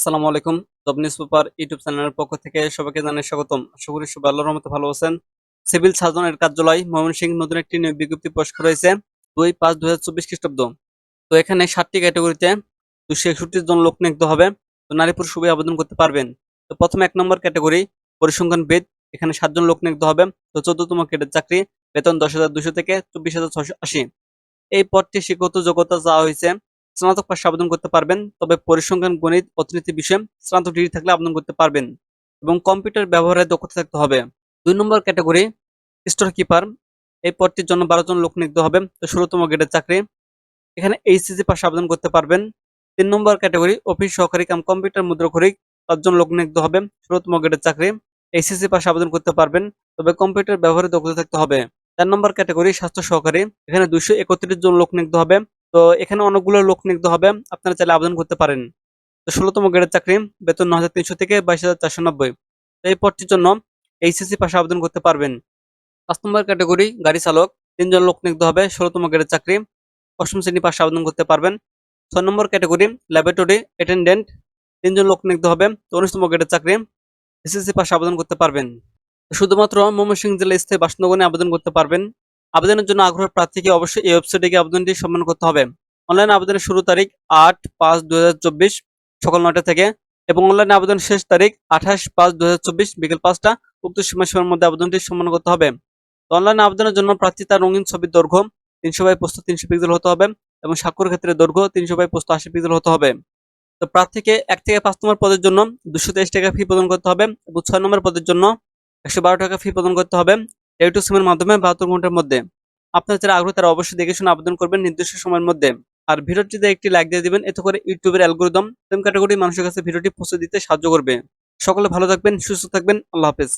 আসসালামু আলাইকুম। Job news paper YouTube চ্যানেলের পক্ষ থেকে সবাইকে জানাই স্বাগতম। আশা করি সবাই আল্লাহর রহমতে ভালো আছেন। সিভিল সার্জনের কার্যালয় ময়মনসিংহ নতুন একটি নিয়োগ বিজ্ঞপ্তি প্রকাশ করা হয়েছে, দুই পাঁচ দুই হাজার চব্বিশ খ্রিস্টাব্দ। তো এখানে ষাটটি ক্যাটাগরিতে দুশো একষট্টি জন লোক নিয়োগ হবে। তো নারী পুরুষ সবাই আবেদন করতে পারবেন। তো প্রথমে এক নম্বর ক্যাটাগরি পরিসংখ্যান বেদ এখানে সাতজন লোক নিয়োগ হবে। তো চোদ্দতম কেটের চাকরি, বেতন দশ হাজার দুশো থেকে চব্বিশ হাজার ছশো আশি। এই পদটি শিক্ষত যোগ্যতা চাওয়া হয়েছে। স্নাতক পাশে আবেদন করতে পারবেন, তবে পরিসংখ্যান, গণিত, অর্থনীতি বিষয়ে স্নাতক ডিগ্রি থাকলে আবেদন করতে পারবেন এবং কম্পিউটার ব্যবহারের দক্ষতা থাকতে হবে। দুই নম্বর ক্যাটাগরি স্টোর কিপার এই পদটির জন্য বারো জন লোক নিয়োগ হবে, তো ষোলোতম গ্রেডের চাকরি। এখানে এইচসিসি পাশে আবেদন করতে পারবেন। তিন নম্বর ক্যাটাগরি, অফিস সহকারী কাম, কম্পিউটার মুদ্রাক্ষরিক, পাঁচজন লোক নিয়োগ হবে, ষোলোতম গ্রেডের চাকরি। এইচএসি পাশে আবেদন করতে পারবেন, তবে কম্পিউটার ব্যবহারের দক্ষতা থাকতে হবে। চার নম্বর ক্যাটাগরি, স্বাস্থ্য সহকারী, এখানে দুইশো একত্রিশ জন লোক নিয়োগ হবে তো এখানে অনেকগুলো লোক নিয়োগ হবে। আপনারা চাইলে আবেদন করতে পারেন। তো ষোলোতম গ্রেডের চাকরি, বেতন ন হাজার তিনশো থেকে বাইশ হাজার চারশো নব্বই। এই পদটির জন্য এইচএসসি পাশে আবেদন করতে পারবেন। পাঁচ নম্বর ক্যাটাগরি, গাড়ি চালক। তিনজন লোক নিয়োগ হবে ষোলোতম গ্রেডের চাকরি। অষ্টম শ্রেণি পাশে আবেদন করতে পারবেন। ছয় নম্বর ক্যাটাগরি, ল্যাবরেটরি অ্যাটেন্ডেন্ট। তিনজন লোক নিয়োগ হবে উনিশতম গ্রেডের চাকরি। এসএসসি পাশে আবেদন করতে পারবেন। শুধুমাত্র ময়মনসিংহ জেলা স্থায়ী বাসিন্দাগণে আবেদন করতে পারবেন। আবেদনের জন্য আগ্রহ প্রার্থীকে অবশ্যই এই ওয়েবসাইটে গিয়ে আবেদনটি সম্মান করতে হবে। অনলাইন আবেদনের শুরু তারিখ আট পাঁচ দু সকাল নয়টা থেকে এবং অনলাইন আবেদন শেষ তারিখ আঠাশ পাঁচ দু বিকেল পাঁচটা। উক্ত সময়সীমার মধ্যে আবেদনটি সম্মান করতে হবে। অনলাইন আবেদনের জন্য প্রার্থী তার রঙিন ছবির দৈর্ঘ্য তিনশো বাই পোস্ত তিনশো পিক্সেল হতে হবে এবং স্বাক্ষর ক্ষেত্রে দৈর্ঘ্য তিনশো বাই পোস্ত আশি পিক্সেল হতে হবে। তো প্রার্থীকে এক থেকে পাঁচ নম্বর পদের জন্য দুশো তেইশ টাকা ফি প্রদান করতে হবে এবং ছয় নম্বর পদের জন্য একশো বারো টাকা ফি প্রদান করতে হবে। টেলিটু সিমের মাধ্যমে বাহাত্তর ঘণ্টার মধ্যে। আপনার যারা আগ্রহ, তারা অবশ্যই দেখে শুনে আবেদন করবেন নির্দিষ্ট সময়ের মধ্যে। আর ভিডিওটিতে একটি লাইক দিয়ে দিবেন, এতে করে ইউটিউবের অ্যালগোরিদম সেম ক্যাটাগরি মানুষের কাছে ভিডিওটি পৌঁছে দিতে সাহায্য করবে। সকলে ভালো থাকবেন, সুস্থ থাকবেন। আল্লাহ হাফেজ।